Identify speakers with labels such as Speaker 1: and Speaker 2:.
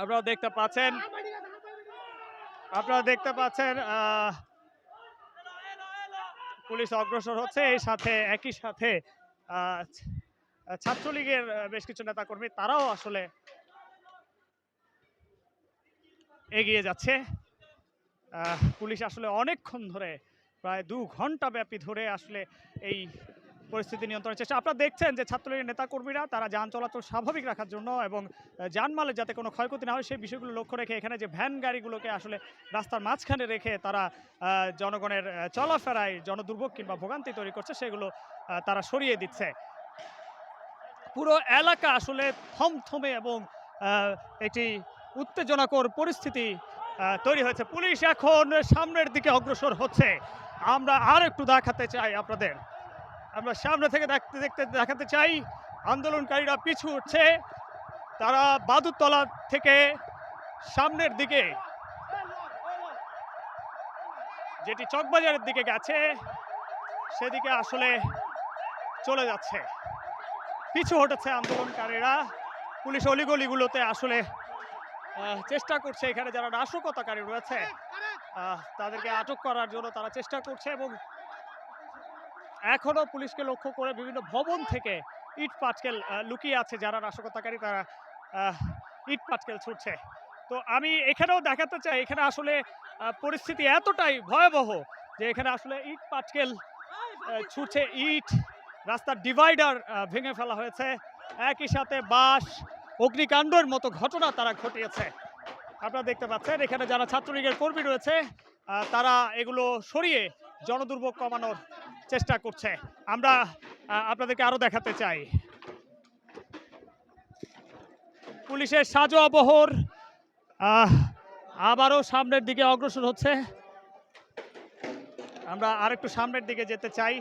Speaker 1: আপনারা দেখতে পাচ্ছেন, আপনারা দেখতে পাচ্ছেন পুলিশ অগ্রসর হচ্ছে, এই সাথে, একই সাথে ছাত্রলীগের বেশ কিছু নেতাকর্মী, তারাও আসলে এগিয়ে যাচ্ছে। পুলিশ আসলে অনেকক্ষণ ধরে প্রায় দু ঘণ্টা ব্যাপী ধরে আসলে এই পরিস্থিতি নিয়ন্ত্রণের চেষ্টা। আপনারা দেখছেন যে ছাত্রলীগের নেতাকর্মীরা, তারা যান চলাচল স্বাভাবিক রাখার জন্য এবং যানমালের যাতে কোনো ক্ষয়ক্ষতি না হয়, সেই বিষয়গুলো লক্ষ্য রেখে এখানে যে ভ্যান গাড়িগুলোকে আসলে রাস্তার মাঝখানে রেখে তারা জনগণের চলাফেরায় জনদুর্ভোগ কিংবা ভোগান্তি তৈরি করছে, সেগুলো তারা সরিয়ে দিচ্ছে। পুরো এলাকা আসলে থমথমে এবং একটি উত্তেজনাকর পরিস্থিতি তৈরি হয়েছে। পুলিশ এখন সামনের দিকে অগ্রসর হচ্ছে। আমরা আর একটু দেখাতে চাই আপনাদের। আমরা সামনে থেকে দেখতে দেখতে, দেখাতে চাই, আন্দোলনকারীরা পিছু উঠছে তারা বাদুতলা থেকে সামনের দিকে, যেটি চকবাজারের দিকে গেছে, সেদিকে আসলে চলে যাচ্ছে। পিছু হটেছে আন্দোলনকারীরা। পুলিশ অলিগলিগুলোতে আসলে চেষ্টা করছে এখানে যারা নাশকতাকারী রয়েছে তাদেরকে আটক করার জন্য তারা চেষ্টা করছে এবং এখনও পুলিশকে লক্ষ্য করে বিভিন্ন ভবন থেকে ইট পাটকেল লুকিয়ে আছে যারা নাশকতাকারী, তারা ইট পাটকেল ছুটছে তো আমি এখানেও দেখাতে চাই, এখানে আসলে পরিস্থিতি এতটাই ভয়াবহ যে এখানে আসলে ইট পাটকেল ছুটছে ইট, রাস্তার ডিভাইডার ভেঙে ফেলা হয়েছে। একই সাথে বাস অগ্নিকাণ্ডের মতো ঘটনা তারা ঘটিয়েছে। আপনারা দেখতে পাচ্ছেন, এখানে যারা ছাত্রলীগের কর্মী রয়েছে তারা এগুলো সরিয়ে জনদুর্ভোগ কমানোর চেষ্টা করছে। আমরা আপনাদেরকে আরও দেখাতে চাই। পুলিশের সাজো অবহর আবারও সামনের দিকে অগ্রসর হচ্ছে। আমরা আরেকটু সামনের দিকে যেতে চাই।